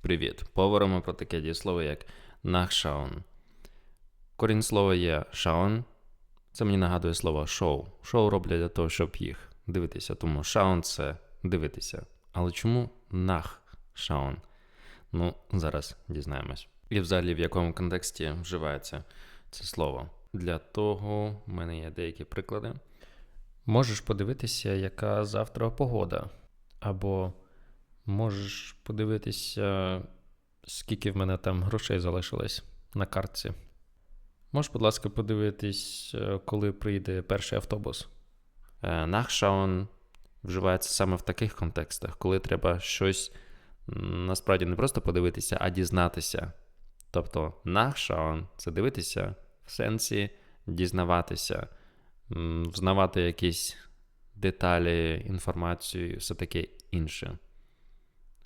Привіт. Поговоримо про таке дієслово, як nachschauen. Корінь слова є schauen. Це мені нагадує слово шоу. Шоу роблять для того, щоб їх дивитися. Тому schauen – це дивитися. Але чому nachschauen? Ну, зараз дізнаємось. І взагалі в якому контексті вживається це слово. Для того в мене є деякі приклади. Можеш подивитися, яка завтра погода. Або можеш подивитися, скільки в мене там грошей залишилось на картці. Можеш, будь ласка, подивитись, е, коли прийде перший автобус. Е, Nachschauen вживається саме в таких контекстах, коли треба щось насправді не просто подивитися, а дізнатися. Тобто, nachschauen – це дивитися в сенсі дізнаватися, взнавати якісь деталі, інформацію, все таке інше.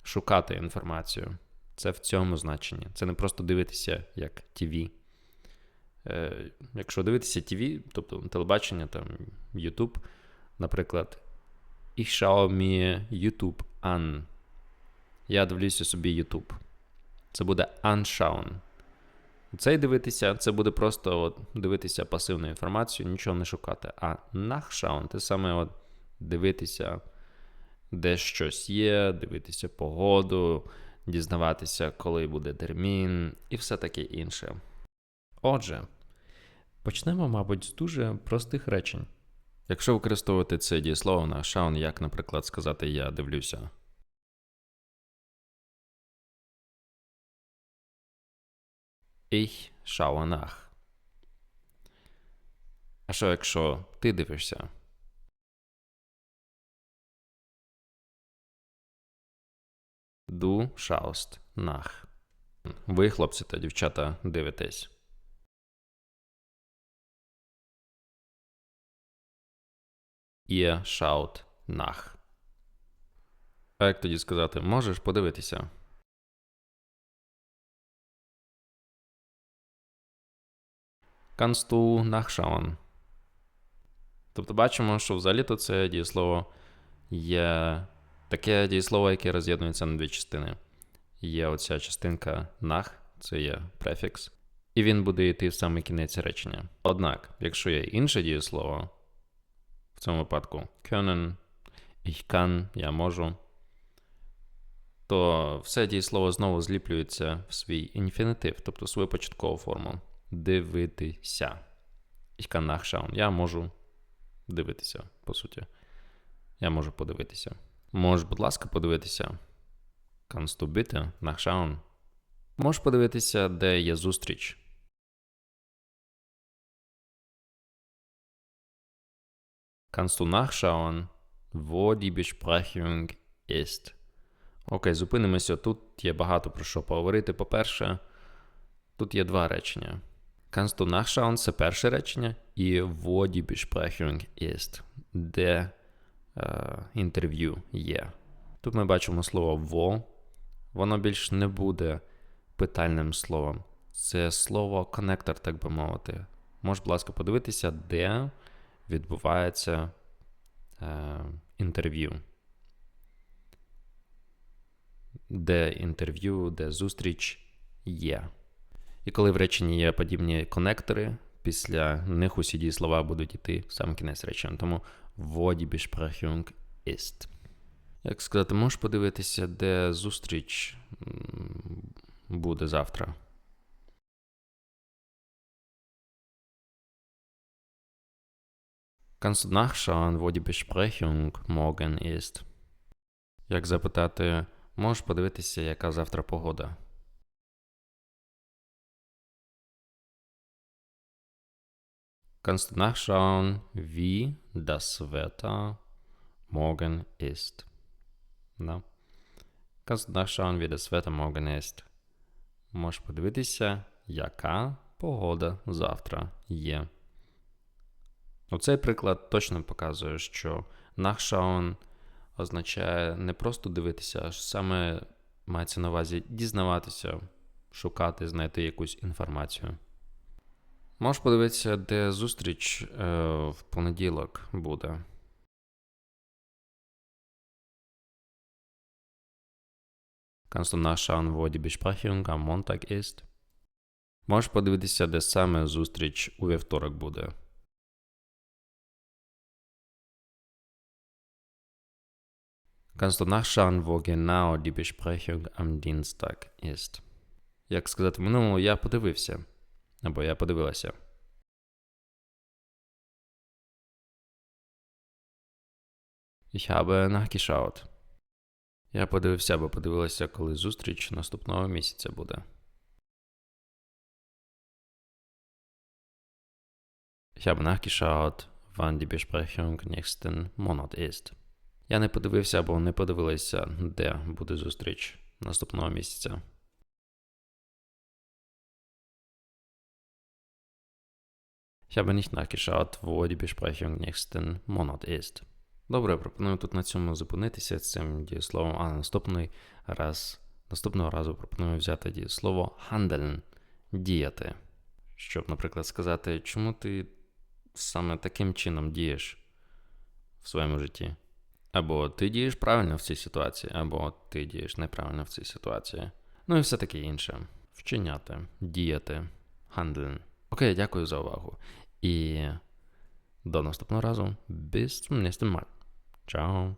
Шукати інформацію. Це в цьому значенні. Це не просто дивитися як ТВ. Е, якщо дивитися ТВ, тобто телебачення, там YouTube, наприклад, schaue mir YouTube an. Я дивлюся собі YouTube. Це буде anschauen. Цей дивитися, це буде просто от, дивитися пасивну інформацію, нічого не шукати. А nachschauen – це саме от дивитися, де щось є, дивитися погоду, дізнаватися, коли буде термін і все таке інше. Отже, почнемо, мабуть, з дуже простих речень. Якщо використовувати це дієслово на schauen, як, наприклад, сказати я дивлюся. Ich schaue nach. А що якщо ти дивишся? Du schaust nach. Ви, хлопці та дівчата, дивитесь. Ihr schaut nach. А як тоді сказати, можеш подивитися? Kannst du nachschauen? Тобто бачимо, що взагалі-то це дієслово є таке дієслово, яке роз'єднується на дві частини. Є оця частинка nach, це є префікс, і він буде йти в самий кінець речення. Однак, якщо є інше дієслово, в цьому випадку können, ich kann, я можу, то все дієслово знову зліплюється в свій інфінітив, тобто свою початкову форму. Дивитися. Ich kann nachschauen. Я можу дивитися, по суті. Я можу подивитися. Можеш, будь ласка, подивитися. Kannst du? Можеш подивитися, де є зустріч. Kannst du nachschauen, wo die Besprechung ist? Окей, зупинимося. Тут є багато про що поговорити. По-перше, тут є два речення. Kannst du nachschauen – це перше речення, і wo die Besprechung ist, де інтерв'ю є. Тут ми бачимо слово wo. Воно більш не буде питальним словом. Це слово коннектор, так би мовити. Можеш, будь ласка, подивитися, де відбувається е, інтерв'ю. Де інтерв'ю, де зустріч є. І коли в реченні є подібні конектори, після них усі дієслова будуть йти сам кінець речення. Тому Besprechung ist. Як сказати, можеш подивитися, де зустріч буде завтра. Kannst du nachschauen, wo die Besprechung morgen ist? Як запитати, можеш подивитися, яка завтра погода? Kannst nachschauen, wie das Wetter morgen ist? Да. Kannst nachschauen, wie das Wetter morgen ist? Можеш подивитися, яка погода завтра є. Оцей приклад точно показує, що nachschauen означає не просто дивитися, а саме мається на увазі дізнаватися, шукати, знайти якусь інформацію. Можеш подивитися, де зустріч е, в понеділок буде. Kannst du nachschauen, wo die Besprechung am Montag ist? Можеш подивитися, де саме зустріч у вівторок буде. Kannst du nachschauen, wo genau die Besprechung am Dienstag ist? Як сказати минулому, я подивився. Або я подивилася. Ich habe nachgeschaut. Я подивився або подивилася, коли зустріч наступного місяця буде. Ich habe nachgeschaut, wann die Besprechung nächsten Monat ist. Я не подивився або не подивилася, де буде зустріч наступного місяця. Ich habe nicht nachgeschaut, wo die Besprechung nächsten Monat ist. Добре, пропоную тут на цьому зупинитися з цим дієсловом, а наступний раз, наступного разу пропоную взяти дієслово handeln – діяти. Щоб, наприклад, сказати, чому ти саме таким чином дієш в своєму житті. Або ти дієш правильно в цій ситуації, або ти дієш неправильно в цій ситуації. Ну і все таке інше. Вчиняти, діяти, handeln. Окей, дякую за увагу. І до наступного разу. Bis zum nächsten Mal. Ciao.